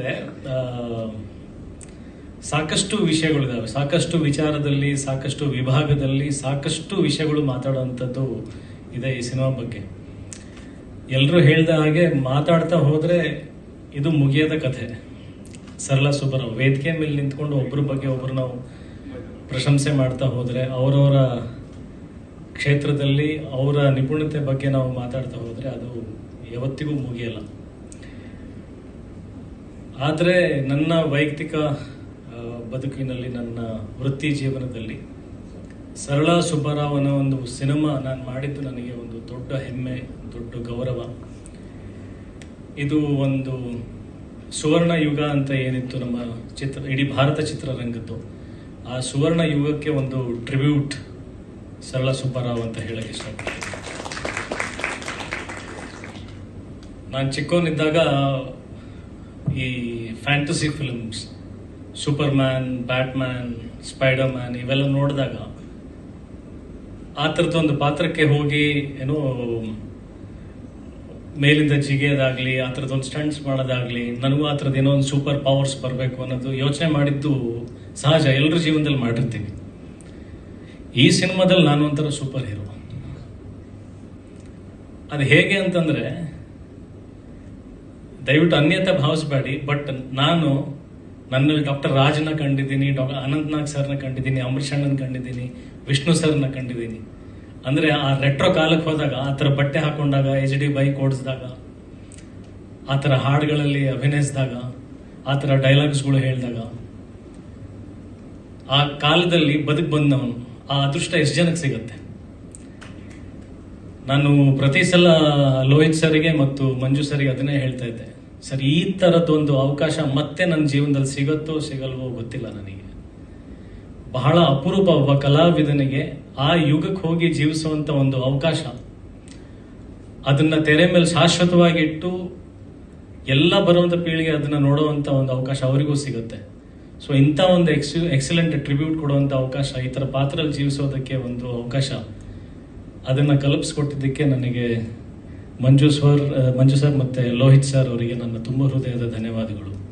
ಆ, ಸಾಕಷ್ಟು ವಿಷಯಗಳಿದಾವೆ. ಸಾಕಷ್ಟು ವಿಚಾರದಲ್ಲಿ ಸಾಕಷ್ಟು ವಿಭಾಗದಲ್ಲಿ ಸಾಕಷ್ಟು ವಿಷಯಗಳು ಮಾತಾಡುವಂಥದ್ದು ಇದೆ ಈ ಸಿನಿಮಾ ಬಗ್ಗೆ. ಎಲ್ಲರೂ ಹೇಳ್ದ ಹಾಗೆ ಮಾತಾಡ್ತಾ ಹೋದ್ರೆ ಇದು ಮುಗಿಯದ ಕಥೆ. ಸರಳ ಸುಬ್ಬರಾವ್ ವೇದಿಕೆ ಮೇಲೆ ನಿಂತ್ಕೊಂಡು ಒಬ್ಬರ ಬಗ್ಗೆ ಒಬ್ರು ನಾವು ಪ್ರಶಂಸೆ ಮಾಡ್ತಾ ಹೋದ್ರೆ ಅವರವರ ಕ್ಷೇತ್ರದಲ್ಲಿ ಅವರ ನಿಪುಣತೆ ಬಗ್ಗೆ ನಾವು ಮಾತಾಡ್ತಾ ಹೋದ್ರೆ ಅದು ಯಾವತ್ತಿಗೂ ಮುಗಿಯಲ್ಲ. ಆದರೆ ನನ್ನ ವೈಯಕ್ತಿಕ ಬದುಕಿನಲ್ಲಿ ನನ್ನ ವೃತ್ತಿ ಜೀವನದಲ್ಲಿ ಸರಳ ಸುಬ್ಬರಾವನ ಒಂದು ಸಿನಿಮಾ ನಾನು ಮಾಡಿದ್ದು ನನಗೆ ಒಂದು ದೊಡ್ಡ ಹೆಮ್ಮೆ, ದೊಡ್ಡ ಗೌರವ. ಇದು ಒಂದು ಸುವರ್ಣ ಯುಗ ಅಂತ ಏನಿತ್ತು ನಮ್ಮ ಚಿತ್ರ, ಇಡೀ ಭಾರತ ಚಿತ್ರರಂಗದ್ದು. ಆ ಸುವರ್ಣ ಯುಗಕ್ಕೆ ಒಂದು ಟ್ರಿಬ್ಯೂಟ್ ಸರಳ ಸುಬ್ಬರಾವ್ ಅಂತ ಹೇಳಕ್ಕೆ ಇಷ್ಟಪಡ್ತೀನಿ. ನಾನು ಚಿಕ್ಕವನಿದ್ದಾಗ ಈ fantasy films Superman Batman Spiderman ಇವೆಲ್ಲ ನೋಡಿದಾಗ ಆ ಥರದ ಒಂದು ಪಾತ್ರಕ್ಕೆ ಹೋಗಿ ಏನೋ ಮೇಲಿಂದ ಜಿಗಿಯೋದಾಗಲಿ, ಆ ಥರದ್ದೊಂದು ಸ್ಟಂಟ್ಸ್ ಮಾಡೋದಾಗಲಿ, ನನಗೂ ಆ ಥರದ ಏನೋ ಒಂದು ಸೂಪರ್ ಪವರ್ಸ್ ಬರಬೇಕು ಅನ್ನೋದು ಯೋಚನೆ ಮಾಡಿದ್ದು ಸಹಜ. ಎಲ್ಲರ ಜೀವನದಲ್ಲಿ ಮಾಡಿರ್ತೀವಿ. ಈ ಸಿನಿಮಾದಲ್ಲಿ ನಾನು ಒಂಥರ ಸೂಪರ್ ಹೀರೋ ಅದು ಹೇಗೆ ಅಂತಂದ್ರೆ ದಯವಿಟ್ಟು ಅನ್ಯತೆ ಭಾವಿಸಬೇಡಿ, ಬಟ್ ನಾನು ನನ್ನ ಡಾಕ್ಟರ್ ರಾಜನ ಕಂಡಿದ್ದೀನಿ, ಡಾಕ್ಟರ್ ಅನಂತನಾಗ್ ಸರ್ನ ಕಂಡಿದ್ದೀನಿ ಅಂಬರೀಷ್ ಅಣ್ಣನ ಕಂಡಿದ್ದೀನಿ, ವಿಷ್ಣು ಸರ್ನ ಕಂಡಿದ್ದೀನಿ. ಅಂದ್ರೆ ಆ ರೆಟ್ರೋ ಕಾಲಕ್ಕೆ ಹೋದಾಗ, ಆ ಥರ ಬಟ್ಟೆ ಹಾಕೊಂಡಾಗ, ಎಚ್ ಡಿ ಬೈಕ್ ಓಡಿಸಿದಾಗ, ಆ ಥರ ಹಾಡುಗಳಲ್ಲಿ ಅಭಿನಯಿಸಿದಾಗ, ಆ ಥರ ಡೈಲಾಗ್ಸ್ಗಳು ಹೇಳಿದಾಗ, ಆ ಕಾಲದಲ್ಲಿ ಬದುಕು ಬಂದವನು, ಆ ಅದೃಷ್ಟ ಎಷ್ಟು ಜನಕ್ಕೆ ಸಿಗುತ್ತೆ? ನಾನು ಪ್ರತಿ ಸಲ ಲೋಹಿತ್ ಸರ್ಗೆ ಮತ್ತು ಮಂಜು ಸರ್ಗೆ ಅದನ್ನೇ ಹೇಳ್ತಾ ಇದ್ದೆ. ಸರ್, ಈ ಥರದ್ದೊಂದು ಅವಕಾಶ ಮತ್ತೆ ನನ್ನ ಜೀವನದಲ್ಲಿ ಸಿಗುತ್ತೋ ಸಿಗಲ್ವೋ ಗೊತ್ತಿಲ್ಲ ನನಗೆ. ಬಹಳ ಅಪರೂಪ ಒಬ್ಬ ಕಲಾವಿದನಿಗೆ ಆ ಯುಗಕ್ಕೆ ಹೋಗಿ ಜೀವಿಸುವಂಥ ಒಂದು ಅವಕಾಶ. ಅದನ್ನ ತೆರೆ ಮೇಲೆ ಶಾಶ್ವತವಾಗಿ ಇಟ್ಟು ಎಲ್ಲ ಬರುವಂತ ಪೀಳಿಗೆ ಅದನ್ನ ನೋಡುವಂತ ಒಂದು ಅವಕಾಶ ಅವರಿಗೂ ಸಿಗುತ್ತೆ. ಸೊ ಇಂಥ ಒಂದು ಎಕ್ಸ್, ಎಕ್ಸಲೆಂಟ್ ಟ್ರಿಬ್ಯೂಟ್ ಕೊಡುವಂತ ಅವಕಾಶ, ಈ ಥರ ಪಾತ್ರದಲ್ಲಿ ಜೀವಿಸೋದಕ್ಕೆ ಒಂದು ಅವಕಾಶ. ಅದನ್ನ ಕಲ್ಪಿಸ್ಕೊಟ್ಟಿದ್ದಕ್ಕೆ ನನಗೆ ಮಂಜು ಸರ್ ಮಂಜು ಸರ್ ಮತ್ತೆ ಲೋಹಿತ್ ಸರ್ ಅವರಿಗೆ ನನ್ನ ತುಂಬ ಹೃದಯದ ಧನ್ಯವಾದಗಳು.